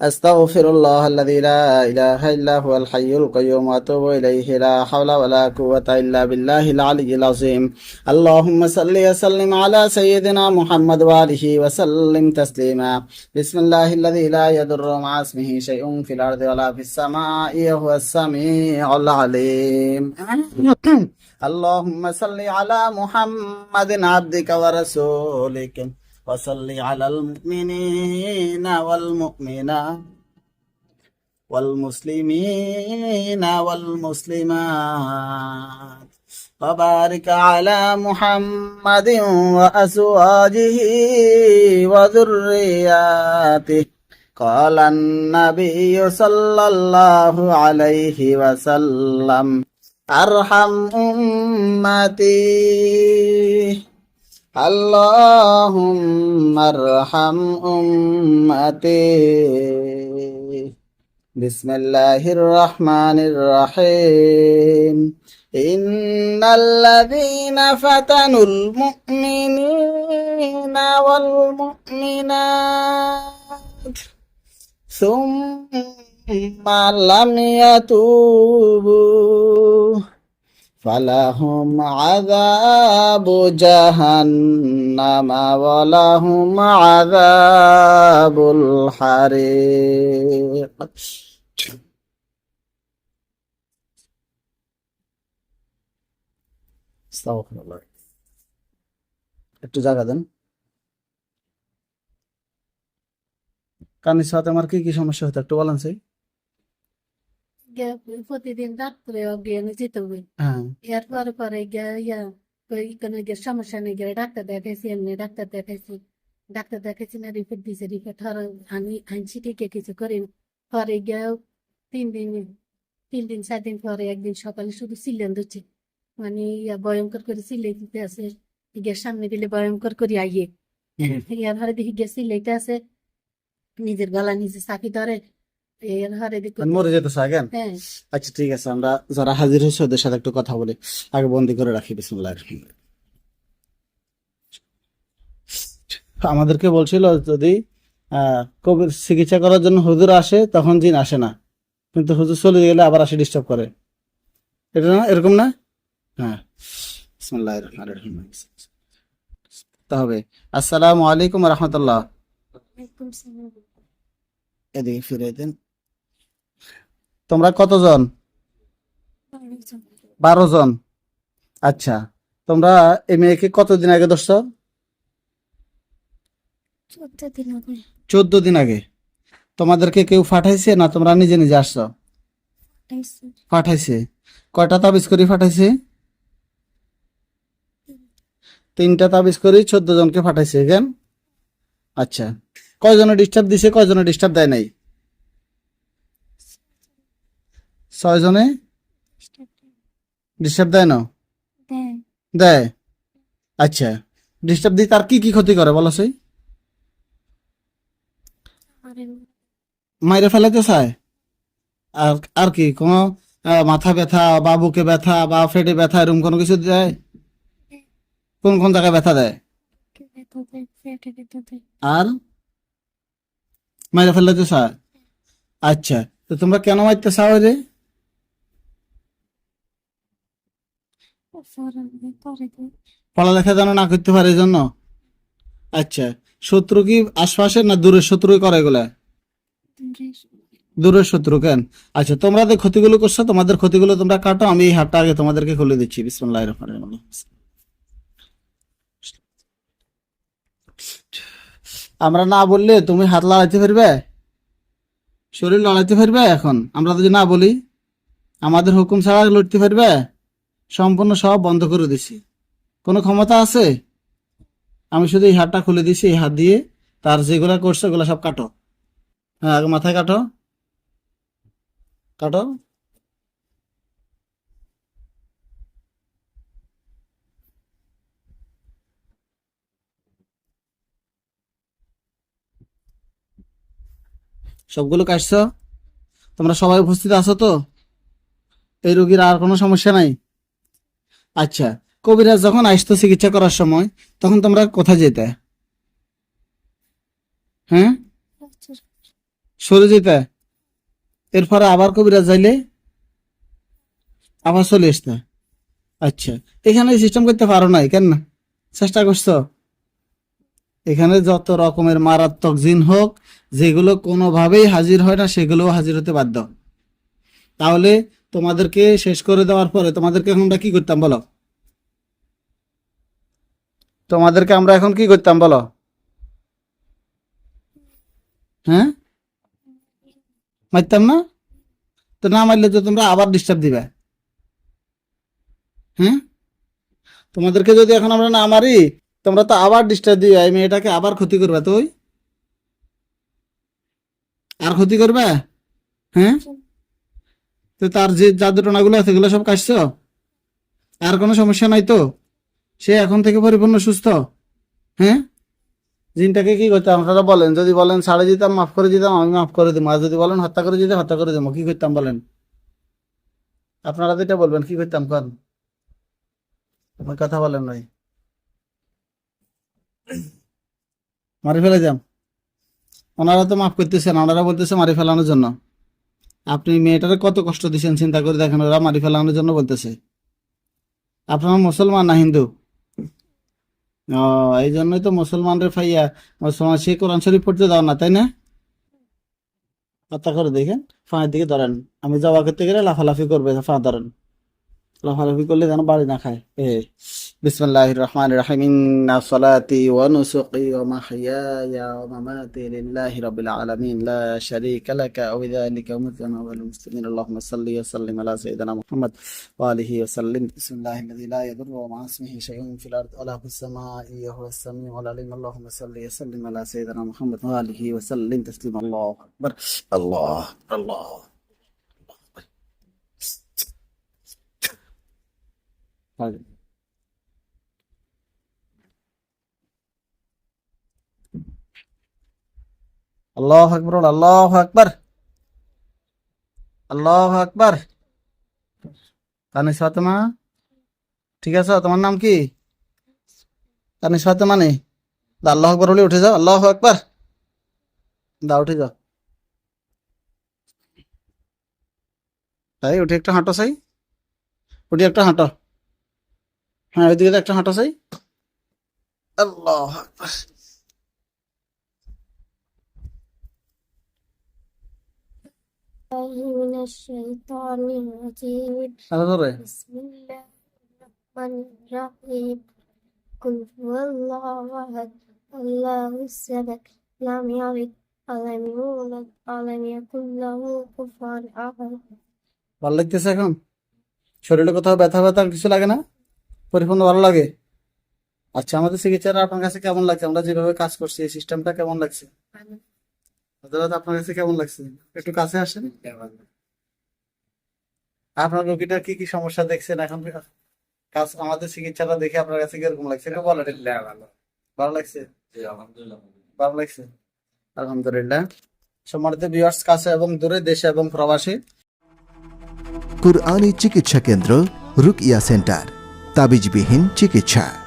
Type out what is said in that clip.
أستغفر الله الذي لا إله إلا هو الحي القيوم وأتوب إليه لا حول ولا قوة إلا بالله العلي العظيم. اللهم صل وسلم على سيدنا محمد وآله وسلم تسليما. بسم الله الذي لا يضر مع اسمه شيء في الأرض ولا في السماء وهو السميع العليم. اللهم صل على محمد عبدك ورسولك. وصل على المؤمنين والمؤمنات والمسلمين والمسلمات. وبارك على محمد وأزواجه وذرياته. قال النبي صلى الله عليه وسلم أرحم أمتي. اللهم ارحم أمتي بسم الله الرحمن الرحيم إن الذين فتنوا المؤمنين والمؤمنات ثم لم يتوبوا ফালাহুম আযাবু জাহান্নাম ওয়ালাহুম আযাবুল হারিক একটু জায়গা দেন। কানির সাথে আমার কি কি সমস্যা হতো একটু বলেন সেই প্রতিদিন রাত্রে অজ্ঞানে যেতে হবে এরপরে পরে গিয়ে ইয়া কোনো গিয়ে সমস্যা নেই গিয়ে ডাক্তার দেখাইছি এমনি ডাক্তার দেখাইছি ডাক্তার দেখাইছি না রিপোর্ট দিছে রিপোর্ট হর আমি আনছি ঠিকই কিছু করি পরে গিয়ে তিন দিন তিন দিন চার দিন পরে একদিন সকালে শুধু সিলেন দিচ্ছে মানে ইয়া ভয়ঙ্কর করে সিলাই দিতে আছে গিয়ে সামনে দিলে ভয়ঙ্কর করে আইয়ে ইয়ার হারে দেখি গিয়ে সিলাইতে আছে নিজের গলা নিজে চাপি ধরে মরে যেতেছে হ্যাঁ। আচ্ছা ঠিক আছে আমরা যারা হাজির হয়েছে ওদের সাথে একটু কথা বলি। আগে বন্দি করে রাখি বিসমুল্লাহ আমাদেরকে বলছিল যদি কবির চিকিৎসা করার জন্য হুজুর আসে তখন জিন আসে না। কিন্তু হুজুর চলে গেলে আবার আসে ডিস্টার্ব করে। এটা না? এরকম না? হ্যাঁ। বিসমুল্লাহ রহমান রহিম তা হবে। আসসালামু আলাইকুম রহমতুল্লাহ। এদিকে ফিরে দেন। তোমরা কতজন? বারো জন আচ্ছা তোমরা এই মেয়েকে কতদিন আগে ধরছ? চোদ্দ দিন আগে। তোমাদেরকে কেউ পাঠাইছে না তোমরা নিজে নিজে আসছো? পাঠাইছে। কয়টা তাবিজ করে পাঠাইছে? তিনটা তাবিজ করে চোদ্দ জনকে পাঠাইছে কেন? আচ্ছা কয়জনে ডিস্টার্ব দিছে কয়জনে ডিস্টার্ব দেয় নাই? ছয় জনে? ডিস্টার্ব দেয় না? দেয়। আচ্ছা। ডিস্টার্ব দিয়ে তার কি কি ক্ষতি করে বলো সেই? মাইরে ফেলাতে চায়? আর আর কি? কোনো মাথা ব্যথা বা বুকে ব্যথা বা পেটে ব্যথা এরকম কোনো কিছু দেয়? কোন কোন জায়গায় ব্যথা দেয়? আর? মাইরে ফেলাতে চায়? আচ্ছা। তো তোমরা কেন মারতে চাও রে? পড়ালেখা যেন না করতে পারে এই জন্য? আচ্ছা শত্রু কি আশপাশের না দূরের শত্রু করে এগুলা? দূরের শত্রু কেন? আচ্ছা তোমরা ক্ষতিগুলো করছ, তোমাদের ক্ষতিগুলো তোমরা কাটো, আমি এই হাতটা আগে তোমাদেরকে খুলে দিচ্ছি। বিসমুল্লাহ আমরা না বললে তুমি হাত লড়াইতে পারবে? শরীর লড়াইতে পারবে এখন? আমরা যদি না বলি, আমাদের হুকুম ছাড়া লড়তে পারবে? সম্পূর্ণ সব বন্ধ করে দিছি। কোনো ক্ষমতা আছে? আমি শুধু এই হাতটা খুলে দিছি, এই হাত দিয়ে তার যেগুলা করছে, ওগুলা সব কাটো। হ্যাঁ আগে মাথায় কাটো। কাটো। সবগুলো কাটছো? তোমরা সবাই উপস্থিত আছো তো? এই রোগীর আর কোনো সমস্যা নাই? আচ্ছা কবিরাজ যখন আসতো চিকিৎসা করার সময়, তখন তোমরা কোথায় যেতে? হ্যাঁ? সরে যেতে? এরপরে আবার কবিরাজ যাইলে? আবার চলে আসতে? আচ্ছা এখানে সিস্টেম করতে পারো নাই, কেন? না চেষ্টা করছ? এখানে যত রকমের মারাত্মক জিন হোক, যেগুলো কোনোভাবেই হাজির হয় না, সেগুলোও হাজির হতে বাধ্য। তাহলে তোমাদেরকে শেষ করে দেওয়ার পরে তোমাদেরকে এখন আমরা কি করতাম বলো? তোমাদেরকে আমরা এখন কি করতাম বলো? হ্যাঁ? মারতাম না? তো না মারলে তো তোমরা আবার ডিস্টার্ব দিবে। হ্যাঁ? তোমাদেরকে যদি এখন আমরা না মারি, তোমরা তো আবার ডিস্টার্ব দিবে, এই মেয়েটাকে আবার ক্ষতি করবে তুই? আর ক্ষতি করবে? হ্যাঁ? তো তার যে জাদুটনাগুলো আছে, এগুলো সব কাটছ? আর কোনো সমস্যা নাই তো? সে এখন থেকে পরিপূর্ণ সুস্থ? হ্যাঁ? জিনটাকে কি করতাম? আপনারা বলেন, যদি বলেন, ছাড়ে দিতাম, মাফ করে দিতাম, আমি মাফ করে দিতাম। আর যদি বলেন, হত্যা করে দিতে হত্যা করে দিতাম, কি করতাম বলেন? আপনারা যেটা বলবেন, কি করতাম কন? ওই কথা বলেন ভাই মারি ফেলে যাম। ওনারা তো মাফ করতেছেন, ওনারা বলতেছে মারি ফেলানোর জন্য। আপনি মেয়েটারে কত কষ্ট দিচ্ছেন চিন্তা করে দেখেন, ওরা মারি ফেলানোর জন্য বলতেছে। আপনারা মুসলমান না হিন্দু? ও, এই জন্যই তো মুসলমানদের ফাইয়া, মুসলমান, সে কোরআন শরীফ পড়তে দাও না, তাই না? হত্যা করে দেখেন, ফাঁয়ের দিকে ধরেন। আমি জবা করতে গেলে লাফালাফি করবে ফা ধরেন। লাফালাফি করলে যেন বাড়ি না খায়। এ بسم الله الرحمن الرحيم إن صلاتي ونسقي ومحياي ومماتي لله رب العالمين لا شريك لك أو ذلك مثلنا والمسلمين اللهم صل وسلم على سيدنا محمد وآله وسلم بسم الله الذي لا يضر ومع اسمه شيء في الأرض ولا في السماء هو السميع العليم اللهم صل وسلم على سيدنا محمد وآله وسلم تسليم الله أكبر الله الله أكبر. আকবর, আল্লাহ আকবর তানিস ফাতেমা, ঠিক আছে, তোমার নাম কি? তানিস ফাতেমা নেই দা আল্লাহ আকবর বলে উঠে যাও, আল্লাহ আকবর। দা, উঠে যাও। তাই উঠে একটা হাঁটো চাই। উঠে একটা হাঁটো। হ্যাঁ ওইদিকে একটা হাঁটো চাই। আল্লাহ আকবর। من الشيطان الرجيم আরো ধরে بسم الله الرحمن الرحيم قل هو الله أحد الله الصمد لم يلد ولم يولد ولم يكن له كفوا أحد ভালো লাগতেছে এখন শরীরে কোথাও ব্যথা ব্যথা কিছু লাগে না পরিপূর্ণ ভালো লাগে আচ্ছা আমাদের চিকিৎসাটা আপনার কাছে কেমন লাগছে আমরা যেভাবে কাজ করছি এই সিস্টেমটা কেমন লাগছে হযরত, আপনার কাছে কেমন লাগছে? একটু কাছে আসেন। আপনার রোগীটার কি কি সমস্যা দেখছেন? এখন কাজ আমাদের চিকিৎসাটা দেখে আপনার কাছে কীরকম লাগছে? একটু বলেন। ভালো। ভালো লাগছে? ভালো। লাগছে? আলহামদুলিল্লাহ। সম্মানিত ভিউয়ার্স কাছে এবং দূরে দেশে এবং প্রবাসী। কুরআনী চিকিৎসা কেন্দ্র রুকিয়া সেন্টার। তাবিজবিহীন চিকিৎসা।